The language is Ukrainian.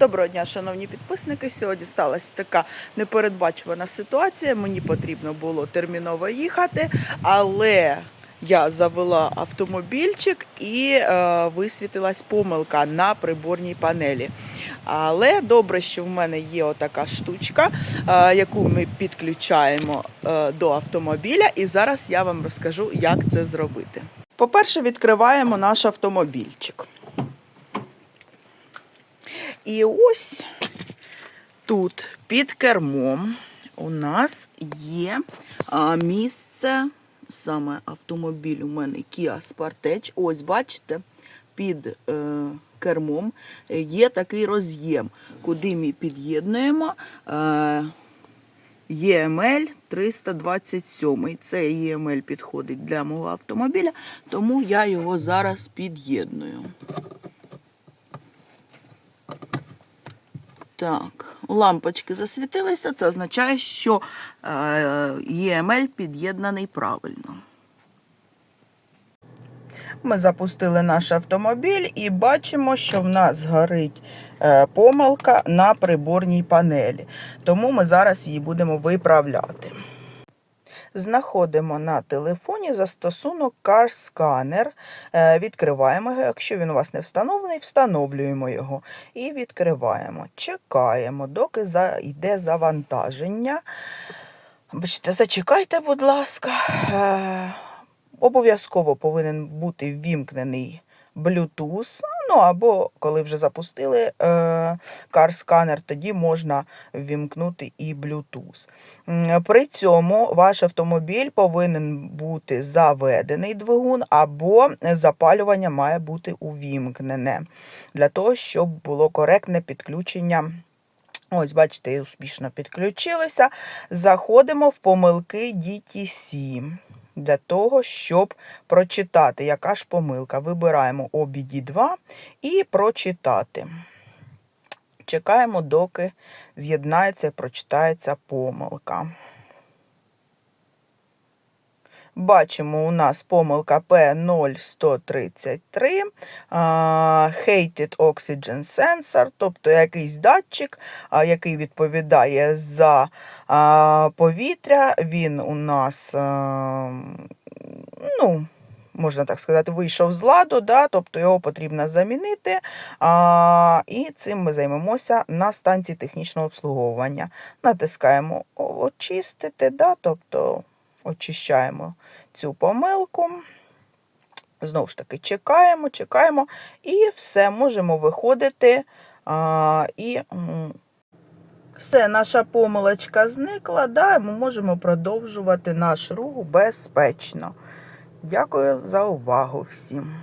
Доброго дня, шановні підписники. Сьогодні сталася така непередбачувана ситуація. Мені потрібно було терміново їхати, але я завела автомобільчик і е, висвітилась помилка на приборній панелі. Але добре, що в мене є отака штучка, е, яку ми підключаємо е, до автомобіля, і зараз я вам розкажу, як це зробити. По-перше, відкриваємо наш автомобільчик. І ось тут під кермом у нас є місце, саме автомобіль у мене Kia Sportage. Ось, бачите, під е, кермом є такий роз'єм, куди ми під'єднуємо. Е, EML 327. Це EML підходить для мого автомобіля, тому я його зараз під'єдную. Так, лампочки засвітилися, це означає, що е, EML під'єднаний правильно. Ми запустили наш автомобіль і бачимо, що в нас горить е, помилка на приборній панелі. Тому ми зараз її будемо виправляти. Знаходимо на телефоні застосунок Car Scanner. Е, Відкриваємо його. Якщо він у вас не встановлений, встановлюємо його і відкриваємо. Чекаємо, доки йде завантаження. Бачите, зачекайте, будь ласка. Е, Обов'язково повинен бути ввімкнений Bluetooth. Ну або коли вже запустили е, Car-сканер, тоді можна ввімкнути і Bluetooth. При цьому ваш автомобіль повинен бути заведений двигун, або запалювання має бути увімкнене для того, щоб було коректне підключення. Ось, бачите, успішно підключилися. Заходимо в помилки DTC для того, щоб прочитати, яка ж помилка. Вибираємо обіді 2 і прочитати. Чекаємо, доки з'єднається і прочитається помилка. Бачимо, у нас помилка P0133, а, Hated Oxygen Sensor, тобто якийсь датчик, який відповідає за повітря. Він у нас, ну, можна так сказати, вийшов з ладу, да, тобто його потрібно замінити. А, і цим ми займемося на станції технічного обслуговування. Натискаємо очистити, да, тобто очищаємо цю помилку. Знову ж таки, чекаємо, чекаємо, і все, можемо виходити. А, і все, наша помилочка зникла, да, ми можемо продовжувати наш рух безпечно. Дякую за увагу всім.